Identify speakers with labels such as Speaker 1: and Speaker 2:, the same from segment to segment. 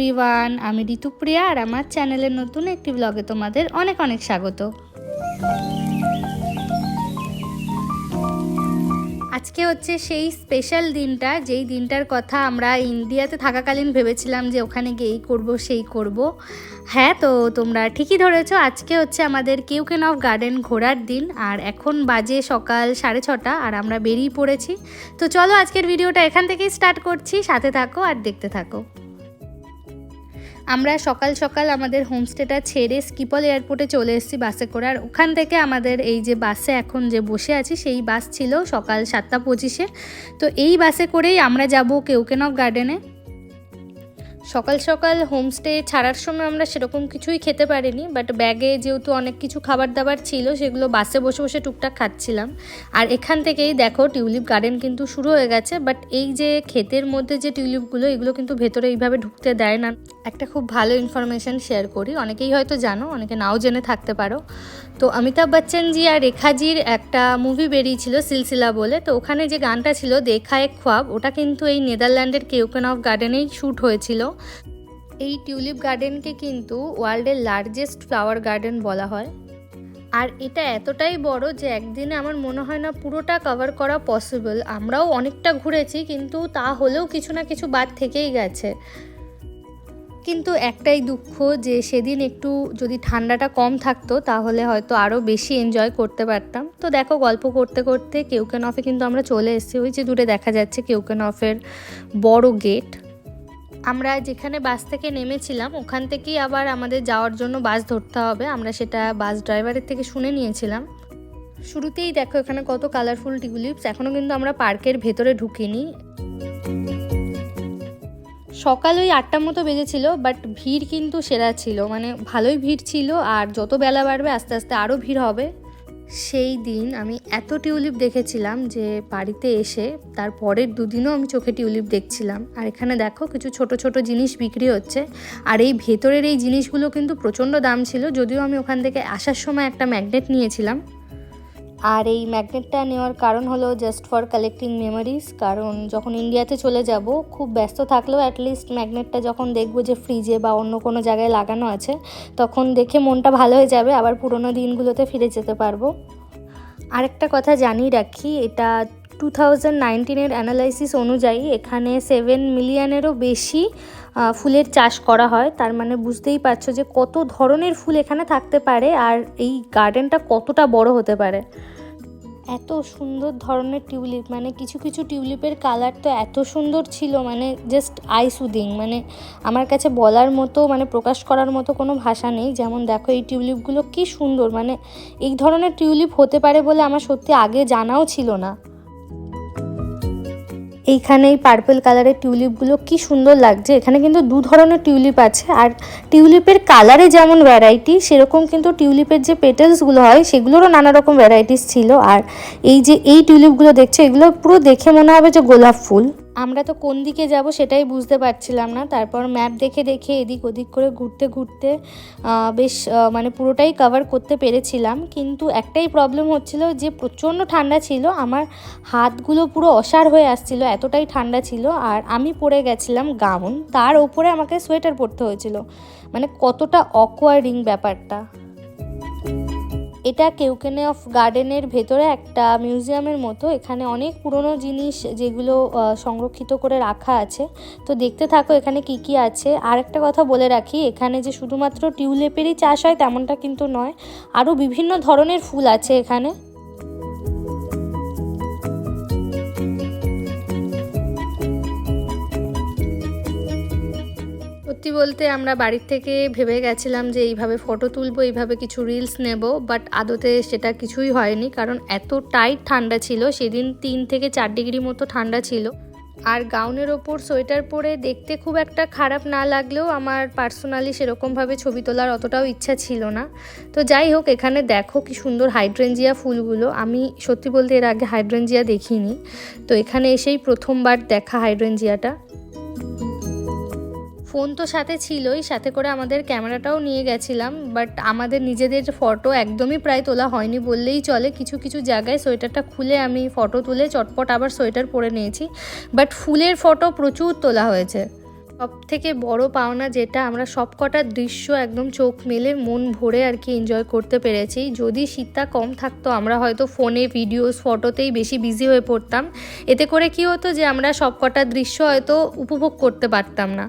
Speaker 1: Everyone আমি ঋতুপ্রিয়া আর আমার চ্যানেলের নতুন একটি ব্লগে তোমাদের অনেক অনেক স্বাগত। আজকে হচ্ছে সেই স্পেশাল দিনটা, যেই দিনটার কথা আমরা ইন্ডিয়াতে থাকাকালীন ভেবেছিলাম যে ওখানে গিয়েই করব, সেই করব। হ্যাঁ তো তোমরা ঠিকই ধরেছো, আজকে হচ্ছে আমাদের কিউকেন অফ গার্ডেন ঘোরার দিন, আর এখন বাজে সকাল সাড়ে ছটা আর আমরা বেরিয়ে পড়েছি। তো চলো আজকের ভিডিওটা এখান থেকেই স্টার্ট করছি, সাথে থাকো আর দেখতে থাকো। আমরা সকাল সকাল আমাদের হোমস্টেটা ছেড়ে স্কিপল এয়ারপোর্টে চলে এসেছি বাসে করে। আর ওখান থেকে আমাদের এই যে বাসে এখন যে বসে আছি, সেই বাস ছিল সকাল সাতটা পঁচিশে। তো এই বাসে করেই আমরা যাব কেউকেনক গার্ডেনে। সকাল সকাল হোমস্টে ছাড়ার সময় আমরা সেরকম কিছুই খেতে পারিনি বাট ব্যাগে যেহেতু অনেক কিছু খাবার দাবার ছিল, সেগুলো বাসে বসে বসে টুকটাক খাচ্ছিলাম। আর এখান থেকেই দেখো টিউলিপ গার্ডেন কিন্তু শুরু হয়ে গেছে বাট এই যে ক্ষেতের মধ্যে যে টিউলিপগুলো এগুলো কিন্তু ভেতরে এইভাবে ঢুকতে দেয় না। একটা খুব ভালো ইনফরমেশান শেয়ার করি, অনেকেই হয়তো জানো, অনেকে নাও জেনে থাকতে পারো। তো অমিতাভ বচ্চনজি আর রেখাজির একটা মুভি বেরিয়েছিল, সিলসিলা বলে, তো ওখানে যে গানটা ছিল, দেখা এক খোয়াব ওটা কিন্তু এই নেদারল্যান্ডের কেউকেন অফ গার্ডেনেই শ্যুট হয়েছিল। এই টিউলিপ গার্ডেনকে কিন্তু ওয়ার্ল্ডের লার্জেস্ট ফ্লাওয়ার গার্ডেন বলা হয়। আর এটা এতটাই বড় যে একদিনে আমার মনে হয় না পুরোটা কভার করা পসিবল। আমরাও অনেকটা ঘুরেছি, কিন্তু তা হলেও কিছু না কিছু বাদ থেকেই গেছে। কিন্তু একটাই দুঃখ যে সেদিন একটু যদি ঠান্ডাটা কম থাকতো, তাহলে হয়তো আরও বেশি এনজয় করতে পারতাম। তো দেখো, গল্প করতে করতে কেউকেন অফে কিন্তু আমরা চলে এসেছি। ওই যে দূরে দেখা যাচ্ছে কেউকেন অফের বড় গেট আমরা যেখানে বাস থেকে নেমেছিলাম, ওখান থেকেই আবার আমাদের যাওয়ার জন্য বাস ধরতে হবে। আমরা সেটা বাস ড্রাইভারের থেকে শুনে নিয়েছিলাম। শুরুতেই দেখো এখানে কত কালারফুল টিউলিপস। এখনও কিন্তু আমরা পার্কের ভেতরে ঢুকিনি। সকাল ওই আটটার মতো বেজেছিল বাট ভিড় কিন্তু সেরা ছিল। মানে ভালোই ভিড় ছিল, আর যত বেলা বাড়বে, আস্তে আস্তে আরও ভিড় হবে। সেই দিন আমি এত টিউলিপ দেখেছিলাম যে বাড়িতে এসে তার পরের দুদিনও আমি চোখে টিউলিপ দেখছিলাম। আর এখানে দেখো কিছু ছোট ছোট জিনিস বিক্রি হচ্ছে। আর এই ভেতরের এই জিনিসগুলো কিন্তু প্রচণ্ড দাম ছিল, যদিও আমি ওখান থেকে আসার সময় একটা ম্যাগনেট নিয়েছিলাম। আর এই ম্যাগনেটটা নেওয়ার কারণ হলো জাস্ট ফর কালেক্টিং মেমোরিজ কারণ যখন ইন্ডিয়াতে চলে যাব, খুব ব্যস্ত থাকলেও অ্যাটলিস্ট ম্যাগনেটটা যখন দেখব যে ফ্রিজে বা অন্য কোনো জায়গায় লাগানো আছে, তখন দেখে মনটা ভালো হয়ে যাবে, আবার পুরোনো দিনগুলোতে ফিরে যেতে পারব। আরেকটা কথা জানিয়ে রাখি, এটা টু থাউজেন্ড নাইনটিনের অ্যানালাইসিস অনুযায়ী এখানে সেভেন মিলিয়নেরও বেশি ফুলের চাষ করা হয়। তার মানে বুঝতেই পারছ যে কত ধরনের ফুল এখানে থাকতে পারে আর এই গার্ডেনটা কতটা বড় হতে পারে। এত সুন্দর ধরনের টিউলিপ মানে কিছু কিছু টিউলিপের কালার তো এত সুন্দর ছিল মানে জাস্ট আই সুদিং মানে আমার কাছে বলার মতো মানে প্রকাশ করার মতো কোনো ভাষা নেই। যেমন দেখো এই টিউলিপগুলো কি সুন্দর মানে এই ধরনের টিউলিপ হতে পারে বলে আমার সত্যি আগে জানাও ছিল না। এইখানে এই পার্পল কালারের টিউলিপগুলো কি সুন্দর লাগছে। এখানে কিন্তু দু ধরনের টিউলিপ আছে। আর টিউলিপের কালারে যেমন ভ্যারাইটি সেরকম কিন্তু টিউলিপের যে পেটেলসগুলো হয়, সেগুলোরও নানা রকম ভ্যারাইটিস ছিল। আর এই যে এই টিউলিপগুলো দেখছে, এগুলো পুরো দেখে মনে হবে যে গোলাপ ফুল। আমরা তো কোন দিকে যাব সেটাই বুঝতে পারছিলাম না। তারপর ম্যাপ দেখে দেখে এদিক ওদিক করে ঘুরতে ঘুরতে বেশ মানে পুরোটাই কভার করতে পেরেছিলাম। কিন্তু একটাই প্রবলেম হচ্ছিল যে প্রচণ্ড ঠান্ডা ছিল, আমার হাতগুলো পুরো অসার হয়ে আসছিল, এতটাই ঠান্ডা ছিল। আর আমি পরে গেছিলাম গাউন তার ওপরে আমাকে সোয়েটার পরতে হয়েছিল। মানে কতটা অকওয়ার্ডিং ব্যাপারটা। এটা কেউকেনে অফ গার্ডেনের ভেতরে একটা মিউজিয়ামের মতো। এখানে অনেক পুরনো জিনিস যেগুলো সংরক্ষিত করে রাখা আছে। তো দেখতে থাকো এখানে কি কি আছে। আর একটা কথা বলে রাখি, এখানে যে শুধুমাত্র টিউলিপেরই চাষ হয় তেমনটা কিন্তু নয়, আরও বিভিন্ন ধরনের ফুল আছে এখানে। সত্যি বলতে আমরা বাড়ির থেকে ভেবে গেছিলাম যে এইভাবে ফটো তুলবো, এইভাবে কিছু রিলস নেব বাট আদতে সেটা কিছুই হয়নি, কারণ এত টাইট ঠান্ডা ছিল, সেদিন তিন থেকে চার ডিগ্রি মতো ঠান্ডা ছিল। আর গাউনের ওপর সোয়েটার পরে দেখতে খুব একটা খারাপ না লাগলেও আমার পার্সোনালি সেরকমভাবে ছবি তোলার অতটাও ইচ্ছা ছিল না। তো যাই হোক, এখানে দেখো কি সুন্দর হাইড্রেঞ্জিয়া ফুলগুলো। আমি সত্যি বলতে এর আগে হাইড্রেঞ্জিয়া দেখিনি। তো এখানে এসেই প্রথমবার দেখা হাইড্রেঞ্জিয়াটা ফোন তো সাথে ছিলই, সাথে করে আমাদের ক্যামেরাটাও নিয়ে গেছিলাম বাট আমাদের নিজেদের ফটো একদমই প্রায় তোলা হয়নি বললেই চলে। কিছু কিছু জায়গায় সোয়েটারটা খুলে আমি ফটো তুলে চটপট আবার সোয়েটার পরে নিয়েছি বাট ফুলের ফটো প্রচুর তোলা হয়েছে। সব থেকে বড় পাওনা যেটা, আমরা সব কটা দৃশ্য একদম চোখ মেলে, মন ভরে আর কি এনজয় করতে পেরেছি। যদি শীতটা কম থাকতো, আমরা হয়তো ফোনে ভিডিওস ফটোতেই বেশি বিজি হয়ে পড়তাম। এতে করে কি হতো যে, আমরা সব কটা দৃশ্য হয়তো উপভোগ করতে পারতাম না।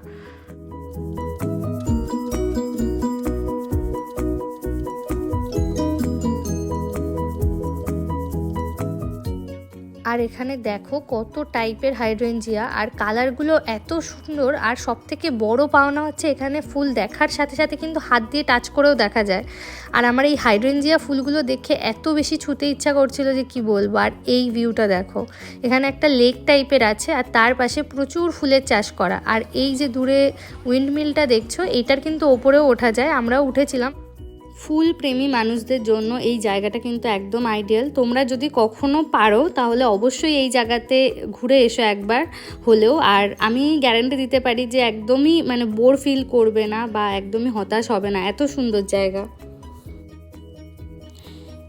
Speaker 1: আর এখানে দেখো কত টাইপের হাইড্রেঞ্জিয়া, আর কালারগুলো এত সুন্দর, আর সব থেকে বড় পাওনা হচ্ছে এখানে ফুল দেখার সাথে সাথে কিন্তু হাত দিয়ে টাচ করেও দেখা যায়। আর আমার এই হাইড্রেঞ্জিয়া ফুলগুলো দেখে এত বেশি ছুতে ইচ্ছা করছিল যে কি বলব, আর এই ভিউটা দেখো। এখানে একটা লেক টাইপের আছে, আর তার পাশে প্রচুর ফুলের চাষ করা। আর এই যে দূরে উইন্ডমিলটা দেখছ এইটার কিন্তু ওপরেও ওঠা যায়। আমরাও উঠেছিলাম। ফুল প্রেমী মানুষদের জন্য এই জায়গাটা কিন্তু একদম আইডিয়াল তোমরা যদি কখনো পারো, তাহলে অবশ্যই এই জায়গাতে ঘুরে এসো একবার হলেও। আর আমি গ্যারান্টি দিতে পারি যে একদমই মানে বোর ফিল করবে না বা একদমই হতাশ হবে না। এত সুন্দর জায়গা।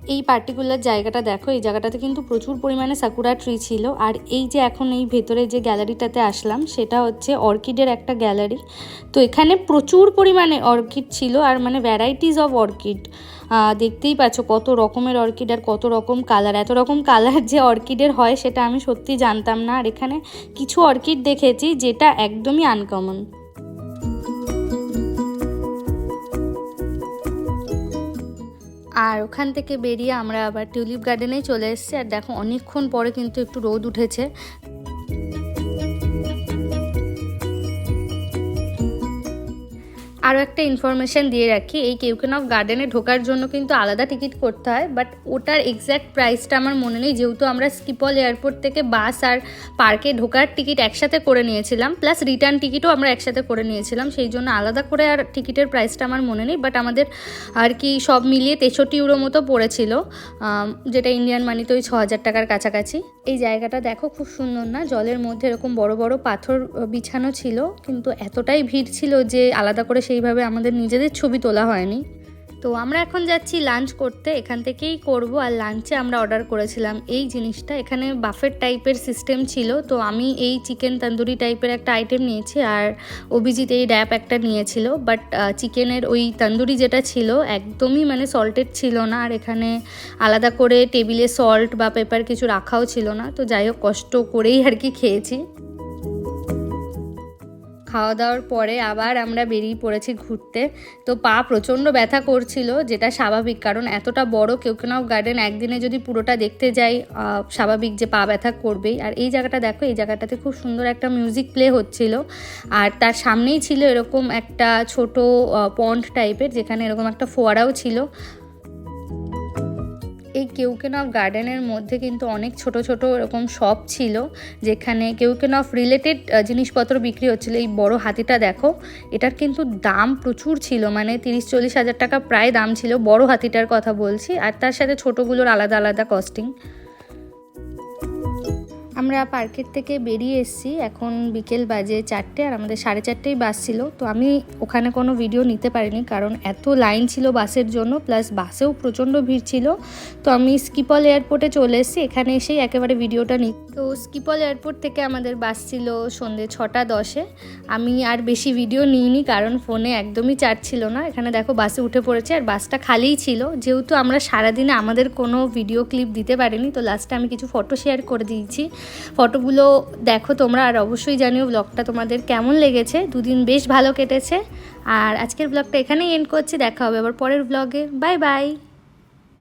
Speaker 1: এই পার্টিকুলার জায়গাটা দেখো, এই জায়গাটাতে কিন্তু প্রচুর পরিমাণে সাকুরা ট্রি ছিল। আর এই যে এখন এই ভেতরে যে গ্যালারিটাতে আসলাম, সেটা হচ্ছে অর্কিডের একটা গ্যালারি তো এখানে প্রচুর পরিমাণে অর্কিড ছিল, আর মানে ভ্যারাইটিস অফ অর্কিড দেখতেই পাচ্ছ কত রকমের অর্কিড আর কত রকম কালার এত রকম কালার যে অর্কিডের হয়, সেটা আমি সত্যি জানতাম না। আর এখানে কিছু অর্কিড দেখেছি, যেটা একদমই আনকমন আর ওখান থেকে বেরিয়ে আমরা আবার টিউলিপ গার্ডেনেই চলে এসেছি। আর দেখো, অনেকক্ষণ পরে কিন্তু একটু রোদ উঠেছে। আরও একটা ইনফরমেশান দিয়ে রাখি, এই কেউকেন অফ গার্ডেনে ঢোকার জন্য কিন্তু আলাদা টিকিট করতে হয় বাট ওটার এক্স্যাক্ট প্রাইসটা আমার মনে নেই, যেহেতু আমরা স্কিপল এয়ারপোর্ট থেকে বাস আর পার্কে ঢোকার টিকিট একসাথে করে নিয়েছিলাম প্লাস রিটার্ন টিকিটও আমরা একসাথে করে নিয়েছিলাম, সেই জন্য আলাদা করে আর টিকিটের প্রাইসটা আমার মনে নেই বাট আমাদের আর কি সব মিলিয়ে তেষট্টি ইউরো মতো পড়েছিল যেটা ইন্ডিয়ান মানিতে ওই ছ হাজার টাকার কাছাকাছি। এই জায়গাটা দেখো খুব সুন্দর না, জলের মধ্যে এরকম বড় বড় পাথর বিছানো ছিল, কিন্তু এতটাই ভিড় ছিল যে আলাদা করে সেইভাবে আমাদের নিজেদের ছবি তোলা হয়নি। তো আমরা এখন যাচ্ছি লাঞ্চ করতে। এখান থেকেই করব। আর লাঞ্চে আমরা অর্ডার করেছিলাম এই জিনিসটা। এখানে বাফেট টাইপের সিস্টেম ছিল। তো আমি এই চিকেন তন্দুরি টাইপের একটা আইটেম নিয়েছি আর অভিজিৎ এই র্যাপ একটা নিয়েছিল। বাট চিকেনের ওই তন্দুরি যেটা ছিল একদমই মানে সল্টেড ছিল না। আর এখানে আলাদা করে টেবিলে সল্ট বা পেপার কিছু রাখাও ছিল না। তো যাই হোক, কষ্ট করেই আর কি খেয়েছি। খাওয়া দাওয়ার পরে আবার আমরা বেরিয়ে পড়েছি ঘুরতে। তো পা প্রচণ্ড ব্যথা করছিল, যেটা স্বাভাবিক। কারণ এতটা বড় কেউ কেন গার্ডেন একদিনে যদি পুরোটা দেখতে যাই স্বাভাবিক যে পা ব্যথা করবেই। আর এই জায়গাটা দেখো, এই জায়গাটাতে খুব সুন্দর একটা মিউজিক প্লে হচ্ছিল। আর তার সামনেই ছিল এরকম একটা ছোট পন্ড টাইপের যেখানে এরকম একটা ফোয়ারাও ছিল। এই কেউকেন অফ গার্ডেনের মধ্যে কিন্তু অনেক ছোট ছোট এরকম শপ ছিল, যেখানে কেউকেন অফ রিলেটেড জিনিসপত্র বিক্রি হচ্ছিল। এই বড় হাতিটা দেখো, এটার কিন্তু দাম প্রচুর ছিল মানে তিরিশ চল্লিশ হাজার টাকা প্রায় দাম ছিল। বড় হাতিটার কথা বলছি, আর তার সাথে ছোটোগুলোর আলাদা আলাদা কস্টিং আমরা পার্কের থেকে বেরিয়ে এসেছি। এখন বিকেল বাজে চারটে আর আমাদের সাড়ে চারটেই বাস ছিল। তো আমি ওখানে কোনো ভিডিও নিতে পারিনি কারণ এত লাইন ছিল বাসের জন্য প্লাস বাসেও প্রচণ্ড ভিড় ছিল। তো আমি স্কিপল এয়ারপোর্টে চলে এসেছি। এখানে এসেই একেবারে ভিডিওটা নিই। তো স্কিপল এয়ারপোর্ট থেকে আমাদের বাস ছিল সন্ধ্যে ছটা দশে। আমি আর বেশি ভিডিও নিইনি কারণ ফোনে একদমই চার্জ ছিল না। এখানে দেখো বাসে উঠে পড়েছে আর বাসটা খালিই ছিল। যেহেতু আমরা সারাদিনে আমাদের কোনো ভিডিও ক্লিপ দিতে পারিনি, তো লাস্টে আমি কিছু ফটো শেয়ার করে দিয়েছি। ফটোগুলো দেখো তোমরা, আর অবশ্যই জানিও ব্লগটা তোমাদের কেমন লেগেছে। দুদিন বেশ ভালো কেটেছে। আর আজকের ব্লগটা এখানেই এন্ড করছি, দেখা হবে আবার পরের ব্লগে বাই বাই